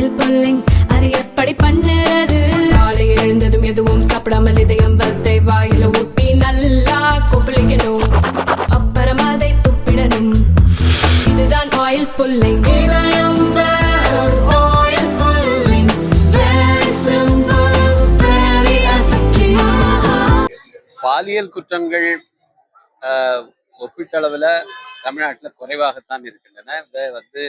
Oil pulling அது எப்படி பண்ணுறது? காலை எழுந்ததும் எதுவும் சாப்பிடாமல் இதயம் வளத்தை வாயில ஊத்தி நல்லா கொப்பளிக்கணும். அப்புறம் அதை துப்பிடணும். இதுதான் ஆயில் புல்லிங் பாலியல் குற்றங்கள் ஆஹ், ஒப்பீட்டளவில் தமிழ்நாட்டில் குறைவாகத்தான் இருக்கின்றன. இதை வந்து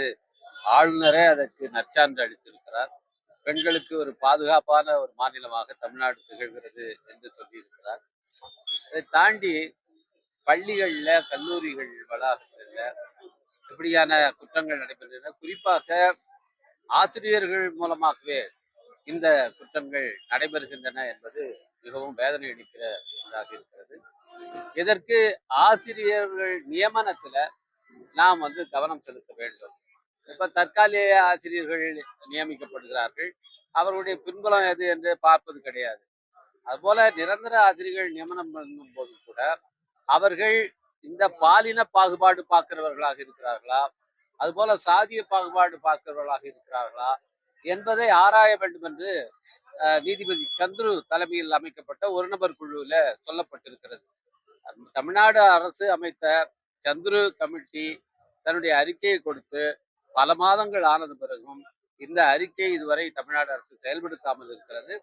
ஆளுநரே அதற்கு நற்சான்று அளித்திருக்கிறார். பெண்களுக்கு ஒரு பாதுகாப்பான ஒரு மாநிலமாக தமிழ்நாடு திகழ்கிறது என்று சொல்லியிருக்கிறார். இதை தாண்டி பள்ளிகளில் கல்லூரிகள் வளாகங்களில் இப்படியான குற்றங்கள் நடைபெறுகின்றன. குறிப்பாக ஆசிரியர்கள் மூலமாகவே இந்த குற்றங்கள் நடைபெறுகின்றன என்பது மிகவும் வேதனை அளிக்கிற ஒன்றாக இருக்கிறது. இதற்கு ஆசிரியர்கள் நியமனத்துல நாம் வந்து கவனம் செலுத்த வேண்டும். இப்ப தற்காலிக ஆசிரியர்கள் நியமிக்கப்படுகிறார்கள். அவர்களுடைய பின்புலம் எது என்று பார்ப்பது கிடையாது. அதுபோல நிரந்தர ஆசிரியர்கள் நியமனம் பண்ணும் போது கூட அவர்கள் இந்த பாலின பாகுபாடு பார்க்கிறவர்களாக இருக்கிறார்களா? அதுபோல சாதிய பாகுபாடு பார்க்கிறவர்களாக இருக்கிறார்களா? என்பதை ஆராய வேண்டும் என்று நீதிபதி சந்துரு தலைமையில் அமைக்கப்பட்ட ஒரு நபர் குழுவில் சொல்லப்பட்டிருக்கிறது. தமிழ்நாடு அரசு அமைத்த சந்துரு கமிட்டி தன்னுடைய அறிக்கையை கொடுத்து பல மாதங்கள் ஆனது பிறகும் இந்த அறிக்கை இதுவரை தமிழ்நாடு அரசு செயல்படுத்தாமல் இருக்கிறது.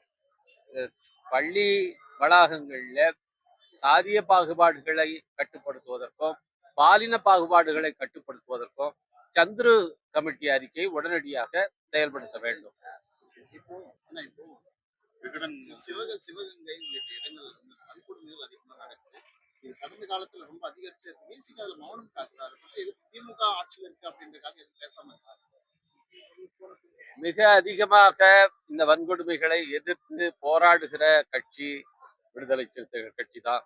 பள்ளி வளாகங்களில் சாதிய பாகுபாடுகளை கட்டுப்படுத்துவதற்கும் பாலின பாகுபாடுகளை கட்டுப்படுத்துவதற்கும் சந்துரு கமிட்டி அறிக்கை உடனடியாக செயல்படுத்த வேண்டும். சிவகங்கை உள்ளிட்ட வந்து வன்கொடுமைகள் அதிகமா நடக்குது. இது கடந்த காலத்துல ரொம்ப அதிகரிச்சிருக்கு மியூசிக் அதுல மௌனம் காக்குறாரு திமுக ஆட்சியில் இருக்கு அப்படின்றக்காக எதுவும் பேசாம இருக்காரு மிக அதிகமாக இந்த வன்கொடுமைகளை எதிர்த்து போராடுகிற கட்சி விடுதலை சிறுத்தைகள் கட்சி தான்.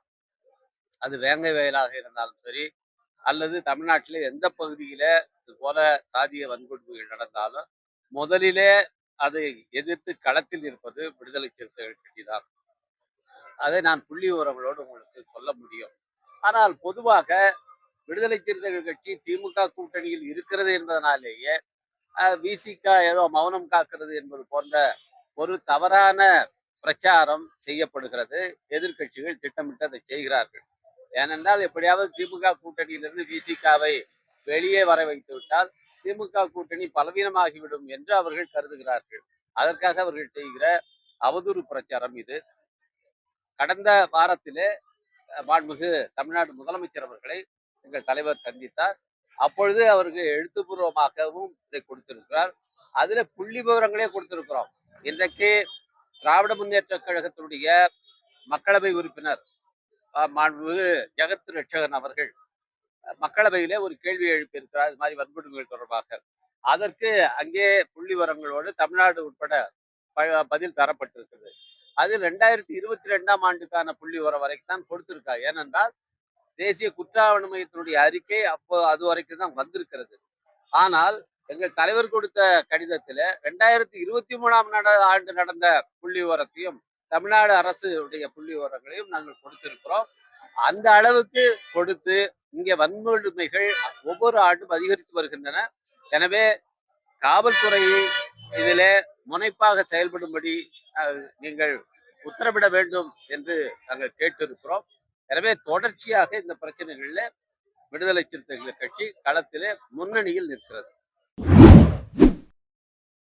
அது வேங்கை வயலாக இருந்தாலும் சரி அல்லது தமிழ்நாட்டில் எந்த பகுதியில இது போல சாதிய வன்கொடுமைகள் நடந்தாலும் முதலிலே அதை எதிர்த்து களத்தில் இருப்பது விடுதலை சிறுத்தைகள் கட்சி தான். அதை நான் புள்ளி விவரங்களோடு உங்களுக்கு சொல்ல முடியும். ஆனால் பொதுவாக விடுதலை சிறுத்தைகள் கட்சி திமுக கூட்டணியில் இருக்கிறது என்பதனாலேயே விசிகா ஏதோ மௌனம் காக்கிறது என்பது போன்ற ஒரு தவறான பிரச்சாரம் செய்யப்படுகிறது. எதிர்க்கட்சிகள் திட்டமிட்டு அதை செய்கிறார்கள். ஏனென்றால் எப்படியாவது திமுக கூட்டணியிலிருந்து விசிகாவை வெளியே வர வைத்து விட்டால் திமுக கூட்டணி பலவீனமாகிவிடும் என்று அவர்கள் கருதுகிறார்கள். அதற்காக அவர்கள் செய்கிற அவதூறு பிரச்சாரம் இது. கடந்த வாரத்திலே மாண்புமிகு தமிழ்நாடு முதலமைச்சர் அவர்களை எங்கள் தலைவர் சந்தித்தார். அப்பொழுது அவருக்கு எழுத்துப்பூர்வமாகவும் இதை கொடுத்திருக்கிறார். அதுல புள்ளி விவரங்களே கொடுத்திருக்கிறோம். இன்றைக்கு திராவிட முன்னேற்ற கழகத்தினுடைய மக்களவை உறுப்பினர் மாண்புமிகு ஜெகத் ரட்சகன் அவர்கள் மக்களவையிலே ஒரு கேள்வி எழுப்பியிருக்கிறார். இது மாதிரி வன்கொடுமைகள் தொடர்பாக. அதற்கு அங்கே புள்ளி விவரங்களோடு தமிழ்நாடு உட்பட ப- பதில் தரப்பட்டிருக்கிறது. அது ரெண்டாயிரத்தி இருபத்தி ரெண்டாம் ஆண்டுக்கான புள்ளி விவரம் வரைக்கும் தான் கொடுத்திருக்கா. ஏனென்றால் தேசிய குற்றாவண மையத்தினுடைய அறிக்கை அப்போ அது வரைக்கும் தான் வந்திருக்கிறது. ஆனால் எங்கள் தலைவர் கொடுத்த கடிதத்துல ரெண்டாயிரத்தி இருபத்தி மூணாம் ஆண்டு நடந்த புள்ளி விவரத்தையும் தமிழ்நாடு அரசு உடைய புள்ளி விவரங்களையும் நாங்கள் கொடுத்திருக்கிறோம். அந்த அளவுக்கு கொடுத்து இங்கே வன்கொடுமைகள் ஒவ்வொரு ஆண்டும் அதிகரித்து வருகின்றன. எனவே காவல்துறையை இதில் முனைப்பாக செயல்படும்படி அஹ், நீங்கள் உத்தரவிட வேண்டும் என்று நாங்கள் கேட்டிருக்கிறோம். எனவே தொடர்ச்சியாக இந்த பிரச்சனைகளில் விடுதலை சிறுத்தைகள் கட்சி களத்திலே முன்னணியில் நிற்கிறது.